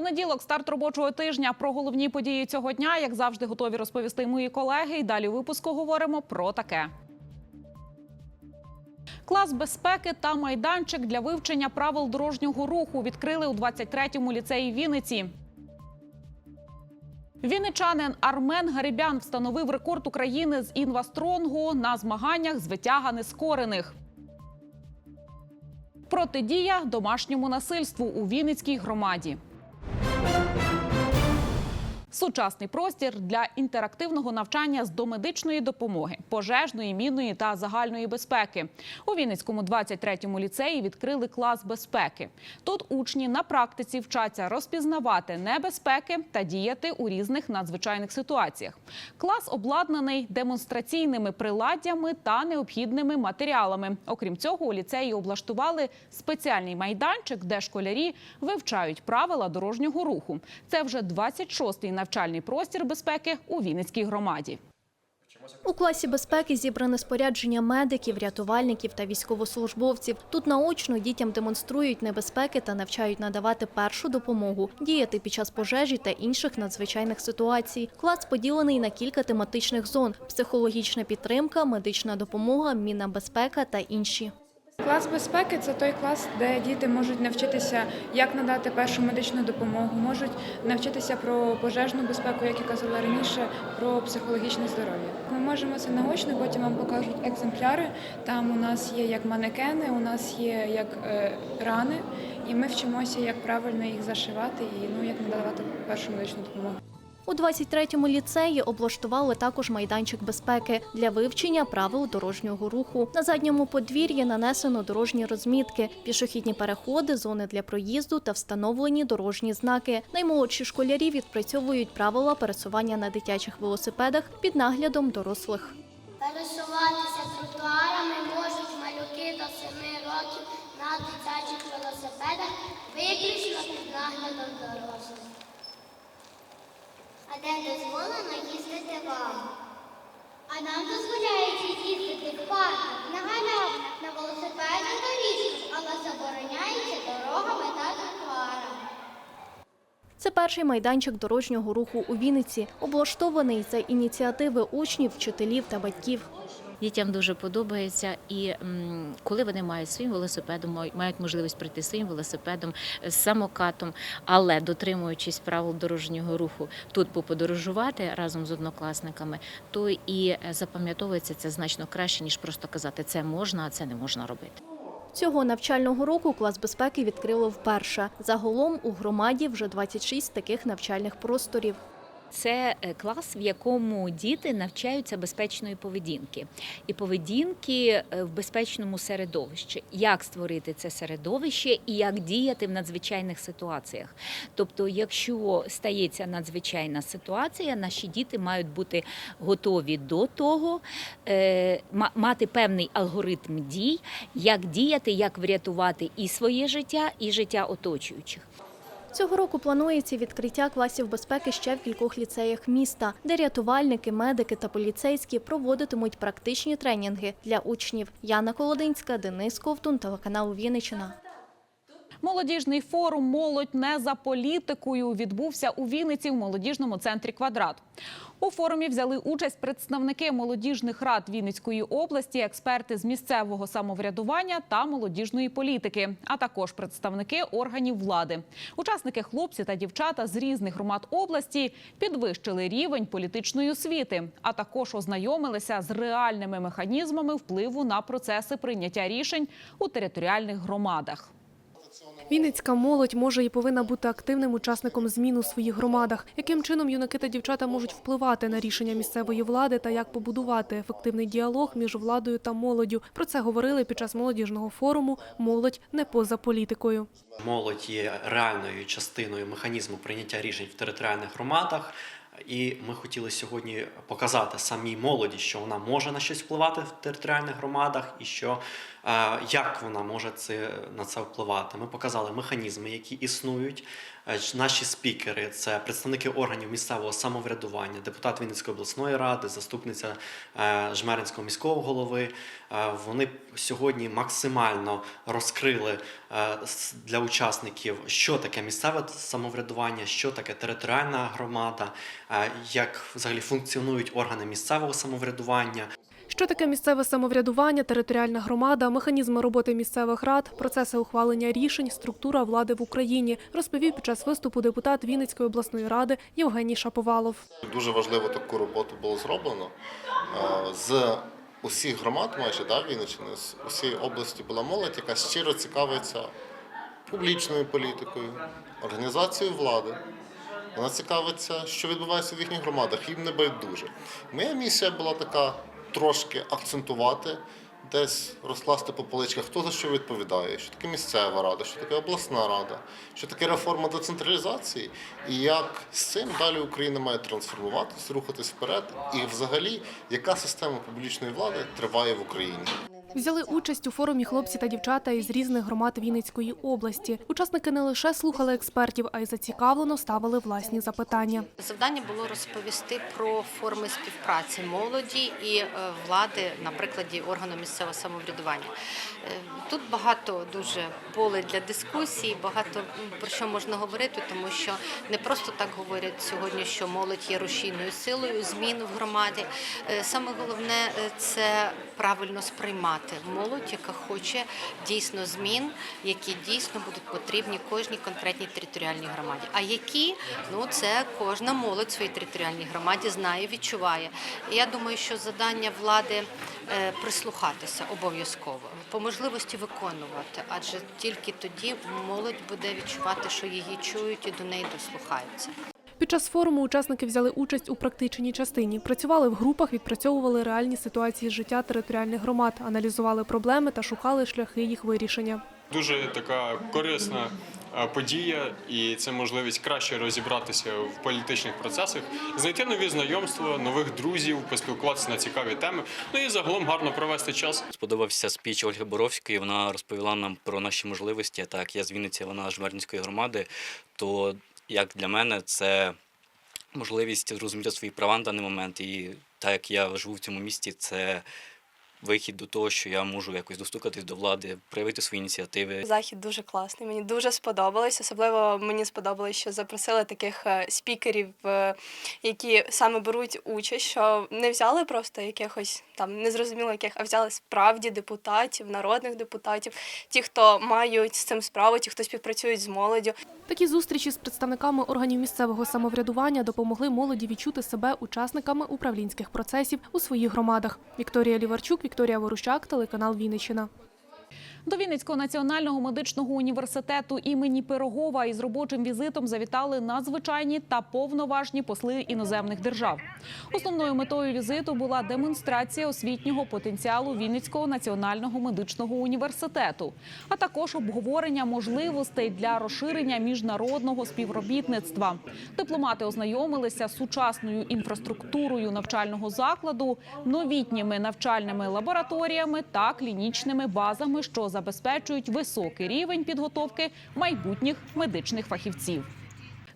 Понеділок, старт робочого тижня. Про головні події цього дня, як завжди, готові розповісти мої колеги. І далі випуску говоримо про таке. Клас безпеки та майданчик для вивчення правил дорожнього руху відкрили у 23-му ліцеї Вінниці. Вінничанин Армен Гарибян встановив рекорд України з інвастронгу на змаганнях з витяга нескорених. Протидія домашньому насильству у Вінницькій громаді. Сучасний простір для інтерактивного навчання з домедичної допомоги, пожежної, мінної та загальної безпеки. У Вінницькому 23-му ліцеї відкрили клас безпеки. Тут учні на практиці вчаться розпізнавати небезпеки та діяти у різних надзвичайних ситуаціях. Клас обладнаний демонстраційними приладдями та необхідними матеріалами. Окрім цього, у ліцеї облаштували спеціальний майданчик, де школярі вивчають правила дорожнього руху. Це вже 26-й навчальний простір безпеки у Вінницькій громаді. У класі безпеки зібране спорядження медиків, рятувальників та військовослужбовців. Тут наочно дітям демонструють небезпеки та навчають надавати першу допомогу, діяти під час пожежі та інших надзвичайних ситуацій. Клас поділений на кілька тематичних зон: психологічна підтримка, медична допомога, мінна безпека та інші. Клас безпеки це той клас, де діти можуть навчитися, як надати першу медичну допомогу, можуть навчитися про пожежну безпеку, як я казала раніше, про психологічне здоров'я. Ми можемо це наочно, потім вам покажуть екземпляри. Там у нас є як манекени, у нас є як е, рани, і ми вчимося, як правильно їх зашивати і ну як надавати першу медичну допомогу. У 23-му ліцеї облаштували також майданчик безпеки для вивчення правил дорожнього руху. На задньому подвір'ї нанесено дорожні розмітки, пішохідні переходи, зони для проїзду та встановлені дорожні знаки. Наймолодші школярі відпрацьовують правила пересування на дитячих велосипедах під наглядом дорослих. Пересуватися тротуарами можуть малюки до 7 років на дитячих велосипедах виключно під наглядом дорослих. А де дозволено їздити вам? А нам дозволяється їздити в парках, на галявинах, на велосипедних доріжках, але забороняється дорогами та тротуарами. Це перший майданчик дорожнього руху у Вінниці, облаштований за ініціативи учнів, вчителів та батьків. Дітям дуже подобається, і коли вони мають своїм велосипедом, мають можливість прийти своїм велосипедом, з самокатом, але дотримуючись правил дорожнього руху, тут поподорожувати разом з однокласниками, то і е, запам'ятовується це значно краще, ніж просто казати це можна, а це не можна робити. Цього навчального року клас безпеки відкрило вперше. Загалом у громаді вже 26 таких навчальних просторів. Це е, клас, в якому діти навчаються безпечної поведінки і поведінки е, в безпечному середовищі. Як створити це середовище і як діяти в надзвичайних ситуаціях. Тобто, якщо стається надзвичайна ситуація, наші діти мають бути готові до того, е, мати певний алгоритм дій, як діяти, як врятувати і своє життя, і життя оточуючих. Цього року планується відкриття класів безпеки ще в кількох ліцеях міста, де рятувальники, медики та поліцейські проводитимуть практичні тренінги для учнів. Яна Колодинська, Денис Ковтун, телеканал Вінниччина. Молодіжний форум Молодь не за політикою відбувся у Вінниці в молодіжному центрі Квадрат. У форумі взяли участь представники молодіжних рад Вінницької області, експерти з місцевого самоврядування та молодіжної політики, а також представники органів влади. Учасники хлопці та дівчата з різних громад області підвищили рівень політичної освіти, а також ознайомилися з реальними механізмами впливу на процеси прийняття рішень у територіальних громадах. Вінницька молодь може і повинна бути активним учасником змін у своїх громадах. Яким чином юнаки та дівчата можуть впливати на рішення місцевої влади та як побудувати ефективний діалог між владою та молоддю? Про це говорили під час молодіжного форуму Молодь не поза політикою. Молодь є реальною частиною механізму прийняття рішень в територіальних громадах. І ми хотіли сьогодні показати самій молоді, що вона може на щось впливати в територіальних громадах, і що е, як вона може це на це впливати. Ми показали механізми, які існують, Наші спікери це представники органів місцевого самоврядування, депутат Вінницької обласної ради, заступниця е, Жмеринського міського голови. Е, Вони сьогодні максимально розкрили е, для учасників, що таке місцеве самоврядування, що таке територіальна громада, е, як взагалі функціонують органи місцевого самоврядування. Що таке місцеве самоврядування, територіальна громада, механізми роботи місцевих рад, процеси ухвалення рішень, структура влади в Україні, розповів під час виступу депутат Вінницької обласної ради Євгеній Шаповалов. Дуже важливо таку роботу було зроблено. З усіх громад, майже да, Вінниччини, з усієї області була молодь, яка щиро цікавиться публічною політикою, організацією влади. Вона цікавиться, що відбувається в їхніх громадах, їм не байдуже. Моя місія була така трошки акцентувати, десь розкласти по поличках, хто за що відповідає, що таке місцева рада, що таке обласна рада, що таке реформа децентралізації, і як з цим далі Україна має трансформуватися, рухатись вперед, і взагалі, яка система публічної влади триває в Україні. Взяли участь у форумі хлопці та дівчата із різних громад Вінницької області. Учасники не лише слухали експертів, а й зацікавлено ставили власні запитання. Завдання було розповісти про форми співпраці молоді і е, влади на прикладі органу місцевого самоврядування. Е, Тут багато дуже поле для дискусій, багато про що можна говорити, тому що не просто так говорять сьогодні, що молодь є рушійною силою змін в громаді. Е, Саме головне е, це правильно сприймати молодь, яка хоче дійсно змін, які дійсно будуть потрібні кожній конкретній територіальній громаді. А які ну це кожна молодь в своїй територіальній громаді знає, відчуває. Я думаю, що завдання влади прислухатися обов'язково, по можливості виконувати, адже тільки тоді молодь буде відчувати, що її чують і до неї дослухаються. Під час форуму учасники взяли участь у практичній частині. Працювали в групах, відпрацьовували реальні ситуації з життя територіальних громад, аналізували проблеми та шукали шляхи їх вирішення. Дуже така корисна подія, і це можливість краще розібратися в політичних процесах, знайти нові знайомства, нових друзів, поспілкуватися на цікаві теми. Ну і загалом гарно провести час. Сподобався спіч Ольги Боровської. Вона розповіла нам про наші можливості. Так, я з Вінниці, вона з Жмеринської громади. То як для мене це можливість зрозуміти свої права на даний момент. І так як я живу в цьому місті, це вихід до того, що я можу якось достукатись до влади, проявити свої ініціативи. Захід дуже класний. Мені дуже сподобалось. Особливо мені сподобалось, що запросили таких е, спікерів, е, які саме беруть участь, що не взяли просто якихось там незрозуміло яких, а взяли справді депутатів, народних депутатів, ті, хто мають з цим справу, ті, хто співпрацюють з молоддю. Такі зустрічі з представниками органів місцевого самоврядування допомогли молоді відчути себе учасниками управлінських процесів у своїх громадах. Вікторія Ліварчук, Вікторія Ворущак, телеканал Вінниччина. До Вінницького національного медичного університету імені Пирогова із робочим візитом завітали надзвичайні та повноважні посли іноземних держав. Основною метою візиту була демонстрація освітнього потенціалу Вінницького національного медичного університету, а також обговорення можливостей для розширення міжнародного співробітництва. Дипломати ознайомилися з сучасною інфраструктурою навчального закладу, новітніми навчальними лабораторіями та клінічними базами, що забезпечують високий рівень підготовки майбутніх медичних фахівців.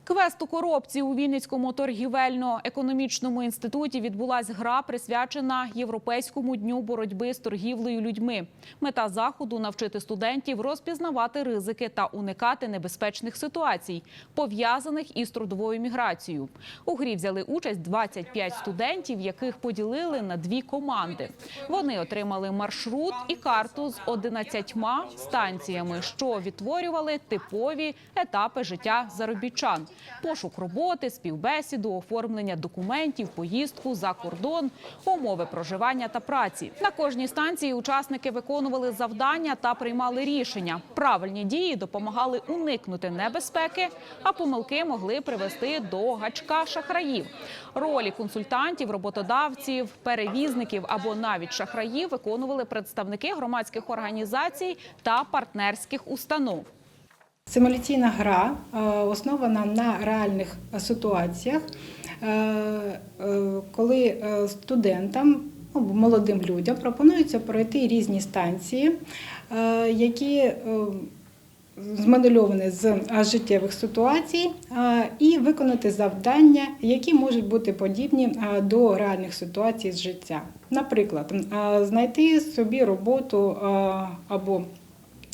Квест у коробці у Вінницькому торгівельно-економічному інституті відбулась гра, присвячена Європейському дню боротьби з торгівлею людьми. Мета заходу навчити студентів розпізнавати ризики та уникати небезпечних ситуацій, пов'язаних із трудовою міграцією. У грі взяли участь 25 студентів, яких поділили на дві команди. Вони отримали маршрут і карту з 11 станціями, що відтворювали типові етапи життя заробітчан: пошук роботи, співбесіду, оформлення документів, поїздку за кордон, умови проживання та праці. На кожній станції учасники виконували завдання та приймали рішення. Правильні дії допомагали уникнути небезпеки, а помилки могли привести до гачка шахраїв. Ролі консультантів, роботодавців, перевізників або навіть шахраїв виконували представники громадських організацій та партнерських установ. Симуляційна гра е, основана на реальних ситуаціях, е, е, коли студентам, ну, молодим людям пропонується пройти різні станції, які змодельовані з життєвих ситуацій і виконати завдання, які можуть бути подібні до реальних ситуацій з життя. Наприклад, знайти собі роботу або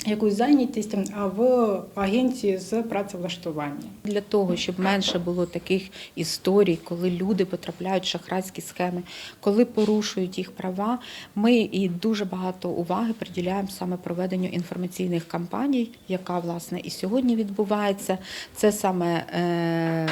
якусь зайнятість в агенції з працевлаштування. Для того, щоб менше було таких історій, коли люди потрапляють в шахрайські схеми, коли порушують їх права, ми і дуже багато уваги приділяємо саме проведенню інформаційних кампаній, яка власне і сьогодні відбувається. Це саме е,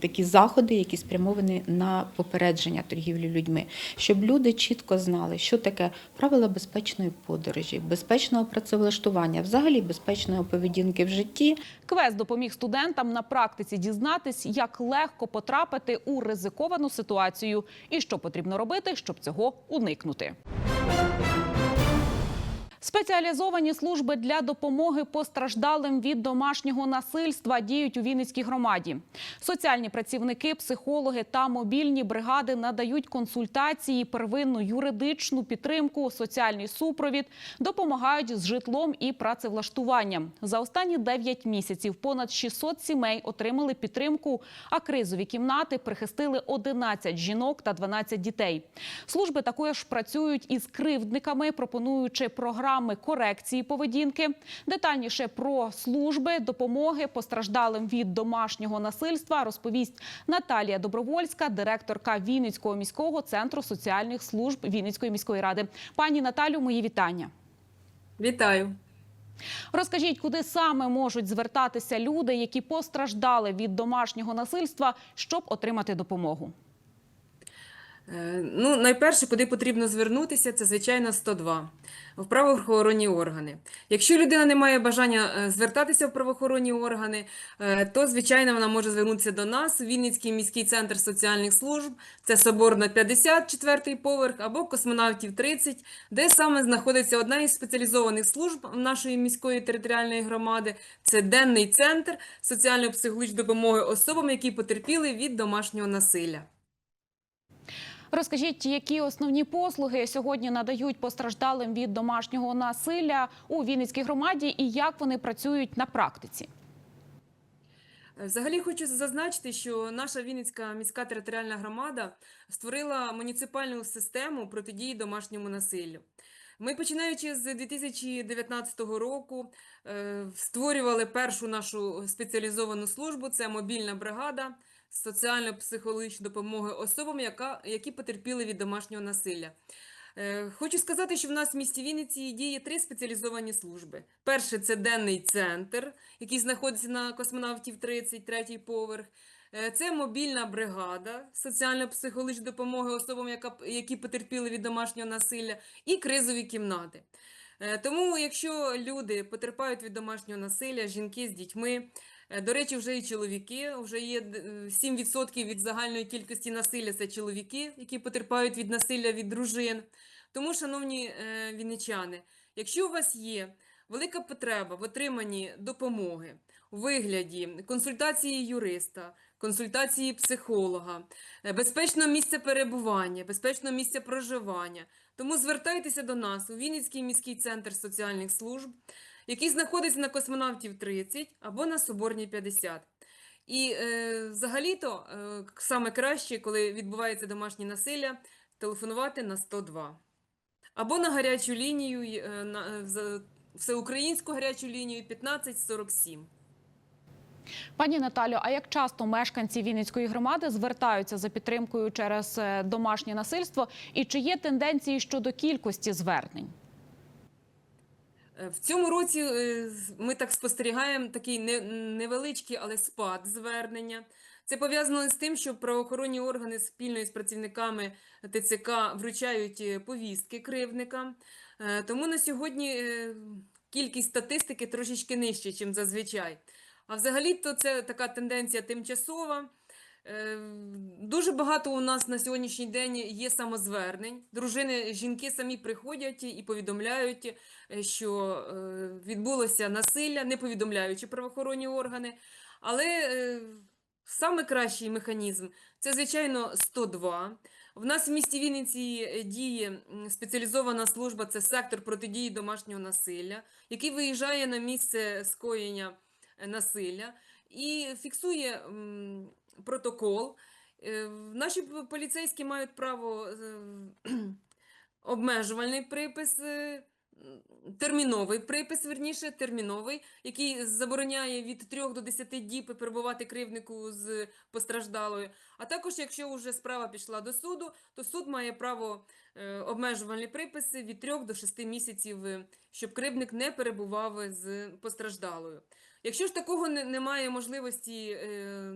такі заходи, які спрямовані на попередження торгівлі людьми, щоб люди чітко знали, що таке правила безпечної подорожі, безпечного працевлаштування, взагалі безпечної поведінки в житті. Квест допоміг студентам на практиці дізнатись, як легко потрапити у ризиковану ситуацію і що потрібно робити, щоб цього уникнути. Спеціалізовані служби для допомоги постраждалим від домашнього насильства діють у Вінницькій громаді. Соціальні працівники, психологи та мобільні бригади надають консультації, первинну юридичну підтримку, соціальний супровід, допомагають з житлом і працевлаштуванням. За останні 9 місяців понад 600 сімей отримали підтримку, а кризові кімнати прихистили 11 жінок та 12 дітей. Служби також працюють із кривдниками, пропонуючи програми корекції поведінки. Детальніше про служби допомоги постраждалим від домашнього насильства розповість Наталія Добровольська, директорка Вінницького міського центру соціальних служб Вінницької міської ради. Пані Наталю, мої вітання. Вітаю. Розкажіть, куди саме можуть звертатися люди, які постраждали від домашнього насильства, щоб отримати допомогу. Е, Ну, найперше, куди потрібно звернутися, це звичайно 102 в правоохоронні органи. Якщо людина не має бажання е, звертатися в правоохоронні органи, е, то звичайно вона може звернутися до нас, Вінницький міський центр соціальних служб, це Соборна 50, четвертий поверх, або Космонавтів 30, де саме знаходиться одна із спеціалізованих служб нашої міської територіальної громади. Це денний центр соціально-психологічної допомоги особам, які потерпіли від домашнього насилля. Розкажіть, які основні послуги сьогодні надають постраждалим від домашнього насилля у Вінницькій громаді і як вони працюють на практиці? Взагалі хочу зазначити, що наша Вінницька міська територіальна громада створила муніципальну систему протидії домашньому насиллю. Ми, починаючи з 2019 року, е, створювали першу нашу спеціалізовану службу це мобільна бригада соціально-психологічної допомоги особам, яка, які потерпіли від домашнього насилля. Е, Хочу сказати, що в нас в місті Вінниці діє три спеціалізовані служби. Перше це денний центр, який знаходиться на космонавтів 30, третій поверх. Е, Це мобільна бригада соціально-психологічної допомоги особам, які потерпіли від домашнього насилля, і кризові кімнати. Е, Тому, якщо люди потерпають від домашнього насилля, жінки з дітьми, до речі, вже і чоловіки, вже є д- е, 7% від загальної кількості насилля це чоловіки, які потерпають від насилля від дружин. Тому, шановні е, вінничани, якщо у вас є велика потреба в отриманні допомоги у вигляді консультації юриста, консультації психолога, е, безпечного місця перебування, безпечного місця проживання, тому звертайтеся до нас у Вінницький міський центр соціальних служб, який знаходиться на космонавтів 30 або на Соборній 50. І е, взагалі-то е, саме краще, коли відбувається домашнє насилля, телефонувати на 102. Або на гарячу лінію, е, на, е, всеукраїнську гарячу лінію 1547. Пані Наталю, а як часто мешканці Вінницької громади звертаються за підтримкою через е, домашнє насильство? І чи є тенденції щодо кількості звернень? Е, В цьому році е, ми так спостерігаємо такий невеличкий, але спад звернення. Це пов'язано з тим, що правоохоронні органи спільно із працівниками ТЦК вручають повістки кривдникам. Тому на сьогодні кількість статистики трошечки нижча, ніж зазвичай. А взагалі-то це така тенденція тимчасова. Е, Дуже багато у нас на сьогоднішній день є самозвернень. Дружини, жінки самі приходять і повідомляють, е, що е, відбулося насилля, не повідомляючи правоохоронні органи. Але Саме кращий механізм це, звичайно, 102. В нас в місті Вінниці діє спеціалізована служба, це сектор протидії домашнього насилля, який виїжджає на місце скоєння насилля і фіксує протокол. Е, Наші поліцейські мають право е, обмежувальний припис, е, терміновий припис, верніше, терміновий, який забороняє від 3 до 10 діб перебувати кривднику з постраждалою. А також, якщо вже справа пішла до суду, то суд має право е, обмежувальні приписи від 3 до 6 місяців, е, щоб кривдник не перебував з постраждалою. Якщо ж такого не- немає можливості, е,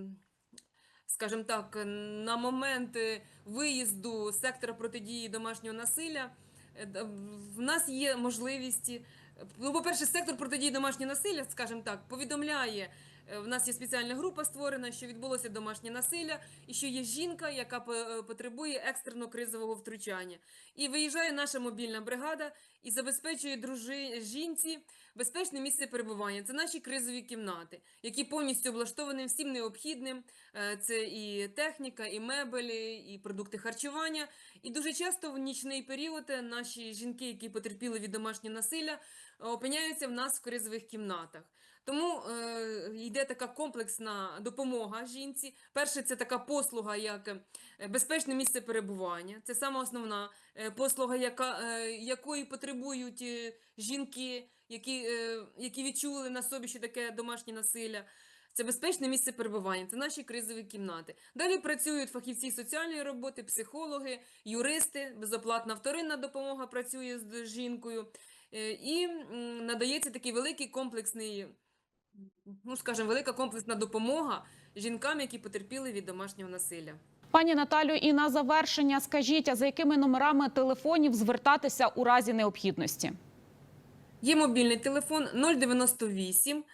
скажімо так, на момент виїзду сектора протидії домашнього насилля, е, в нас є можливість. Ну, по-перше, сектор протидії домашнього насилля, скажімо так, повідомляє. Е, В нас є спеціальна група створена, що відбулося домашнє насилля, і що є жінка, яка е, потребує екстреного кризового втручання. І виїжджає наша мобільна бригада і забезпечує дружи... жінці безпечне місце перебування. Це наші кризові кімнати, які повністю облаштовані всім необхідним. Е, Це і техніка, і мебелі, і продукти харчування. І дуже часто в нічний період наші жінки, які потерпіли від домашнього насилля, опиняються в нас в кризових кімнатах. Тому е, йде така комплексна допомога жінці. Перше, це така послуга, як е, безпечне місце перебування. Це саме основна е, послуга, яка, е, якої потребують е, жінки, які, е, які відчули на собі, що таке домашнє насилля. Це безпечне місце перебування, це наші кризові кімнати. Далі працюють фахівці соціальної роботи, психологи, юристи, безоплатна вторинна допомога працює з жінкою. І надається такий великий комплексний, ну скажімо, велика комплексна допомога жінкам, які потерпіли від домашнього насилля. Пані Наталю, і на завершення скажіть, а за якими номерами телефонів звертатися у разі необхідності? Є мобільний телефон 098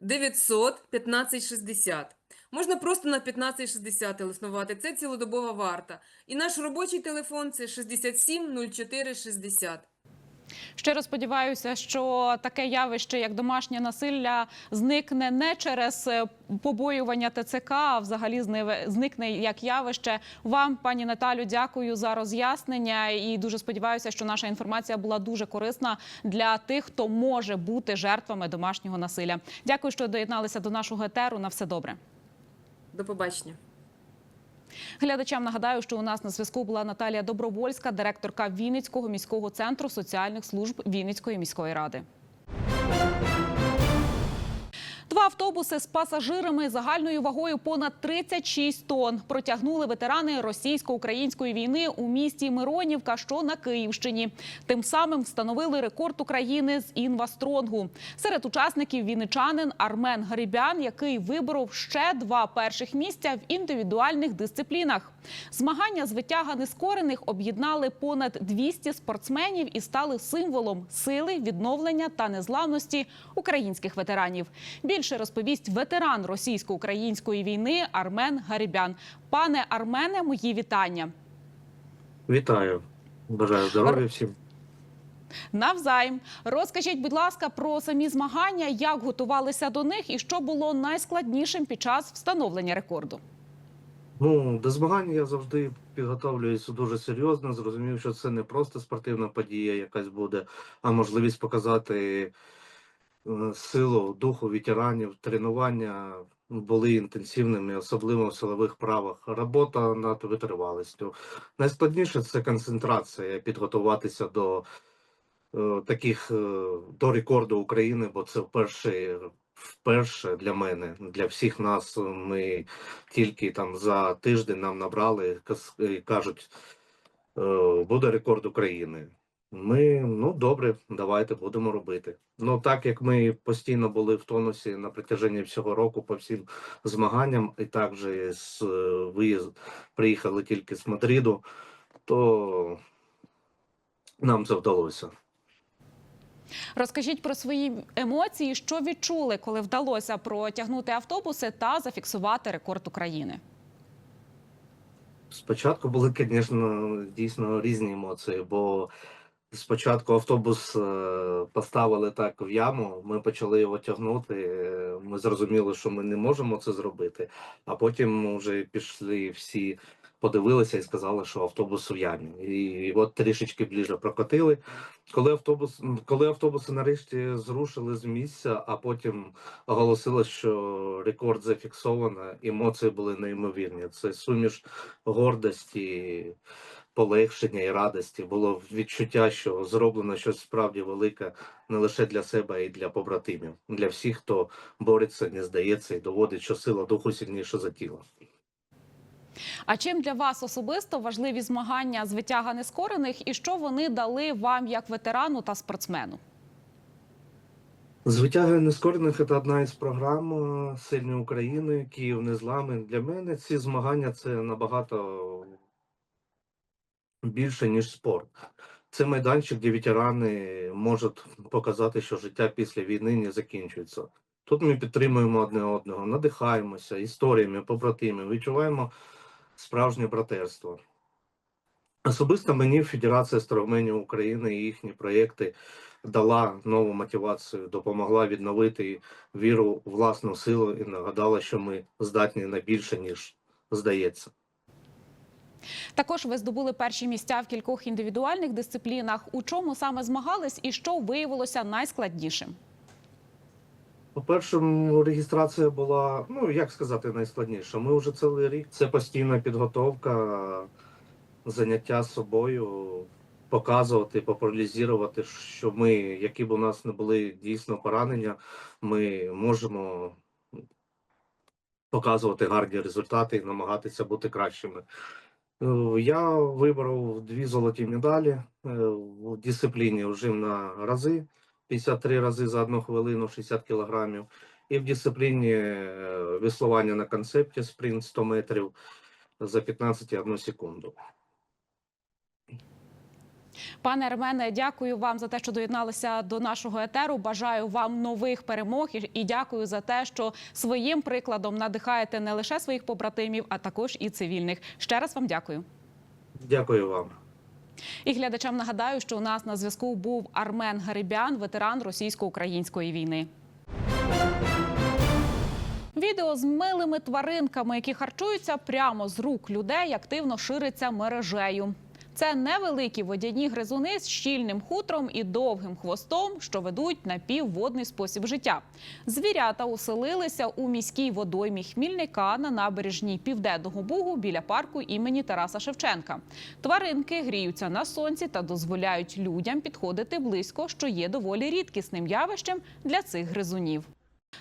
900 1560. Можна просто на 1560 телефонувати. Це цілодобова варта. І наш робочий телефон це 67 04 60. Щиро сподіваюся, що таке явище, як домашнє насилля, зникне не через е, побоювання ТЦК, а взагалі зникне як явище. Вам, пані Наталю, дякую за роз'яснення і дуже сподіваюся, що наша інформація була дуже корисна для тих, хто може бути жертвами домашнього насилля. Дякую, що доєдналися до нашого етеру. На все добре. До побачення. Глядачам нагадаю, що у нас на зв'язку була Наталія Добровольська, директорка Вінницького міського центру соціальних служб Вінницької міської ради. Два автобуси з пасажирами загальною вагою понад 36 тонн протягнули ветерани російсько-української війни у місті Миронівка, що на Київщині. Тим самим встановили рекорд України з інвастронгу. Серед учасників вінничанин Армен Грибян, який виборов ще два перших місця в індивідуальних дисциплінах. Змагання з витяга нескорених об'єднали понад 200 спортсменів і стали символом сили, відновлення та незламності українських ветеранів. Більше розповість ветеран російсько-української війни Армен Гарібян. Пане Армене, мої вітання. Вітаю. Бажаю здоров'я всім. Навзаєм. Розкажіть, будь ласка, про самі змагання, як готувалися до них і що було найскладнішим під час встановлення рекорду. Ну, до змагань я завжди підготовлююся дуже серйозно. Зрозумів, що це не просто спортивна подія, якась буде, а можливість показати силу духу ветеранів. Тренування були інтенсивними, особливо в силових правах. Робота над витривалістю. Найскладніше це концентрація, підготуватися до е, таких е, до рекорду України, бо це вперше, вперше для мене, для всіх нас. Ми тільки там за тиждень нам набрали кажуть, е, буде рекорд України. Ми ну добре, давайте будемо робити. Ну так як ми постійно були в тонусі на протяженні всього року по всім змаганням, і також з е, виїзд приїхали тільки з Мадриду, то нам це вдалося. Розкажіть про свої емоції, що відчули, коли вдалося протягнути автобуси та зафіксувати рекорд України. Спочатку були, звісно, дійсно різні емоції, бо Спочатку автобус е, поставили так в яму, ми почали його тягнути. е, Ми зрозуміли, що ми не можемо це зробити. А потім вже пішли всі, подивилися і сказали, що автобус в ямі. І от трішечки ближче прокотили. Коли автобус, коли автобуси нарешті зрушили з місця, а потім оголосили, що рекорд зафіксовано, емоції були неймовірні. Це суміш гордості, полегшення і радості. Було відчуття, що зроблено щось справді велике не лише для себе, а й для побратимів, для всіх, хто бореться, не здається і доводить, що сила духу сильніша за тіло. А чим для вас особисто важливі змагання з витяга нескорених і що вони дали вам як ветерану та спортсмену? Звитяги нескорених це одна із програм е, Сильні України, Київ незламний. Для мене ці змагання це набагато більше, ніж спорт. Це майданчик, де ветерани можуть показати, що життя після війни не закінчується. Тут ми підтримуємо одне одного, надихаємося історіями, побратими, відчуваємо справжнє братерство. Особисто мені Федерація Староменів України і їхні проєкти дала нову мотивацію, допомогла відновити віру в власну силу і нагадала, що ми здатні на більше, ніж здається. Також ви здобули перші місця в кількох індивідуальних дисциплінах. У чому саме змагались і що виявилося найскладнішим? По-перше, м, реєстрація була, ну як сказати, найскладніша. Ми вже цілий рік. Це постійна підготовка, заняття собою, показувати, популяризувати, що ми, які б у нас не були дійсно поранення, ми можемо показувати гарні результати і намагатися бути кращими. Е, Я вибрав дві золоті медалі е, в дисципліні жим на рази. 53 рази за одну хвилину, 60 кілограмів. І в дисципліні е, веслування на концепті спринт 100 метрів за 15,1 секунду. Пане Армене, дякую вам за те, що доєдналися до нашого етеру. Бажаю вам нових перемог і- дякую за те, що своїм прикладом надихаєте не лише своїх побратимів, а також і цивільних. Ще раз вам дякую. Дякую вам. І глядачам нагадаю, що у нас на зв'язку був Армен Гарибян, ветеран російсько-української війни. Відео з милими тваринками, які харчуються прямо з рук людей, активно шириться мережею. Це невеликі водяні гризуни з щільним хутром і довгим хвостом, що ведуть напівводний спосіб життя. Звірята уселилися у міській водоймі Хмільника на набережній Південного Бугу біля парку імені Тараса Шевченка. Тваринки гріються на сонці та дозволяють людям підходити близько, що є доволі рідкісним явищем для цих гризунів.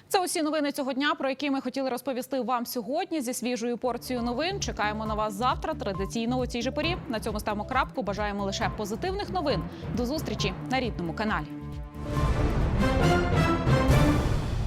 Це усі новини цього дня, про які ми хотіли розповісти вам сьогодні зі свіжою порцією новин. Чекаємо на вас завтра. Традиційно у цій же порі. На цьому ставимо крапку. Бажаємо лише позитивних новин. До зустрічі на рідному каналі.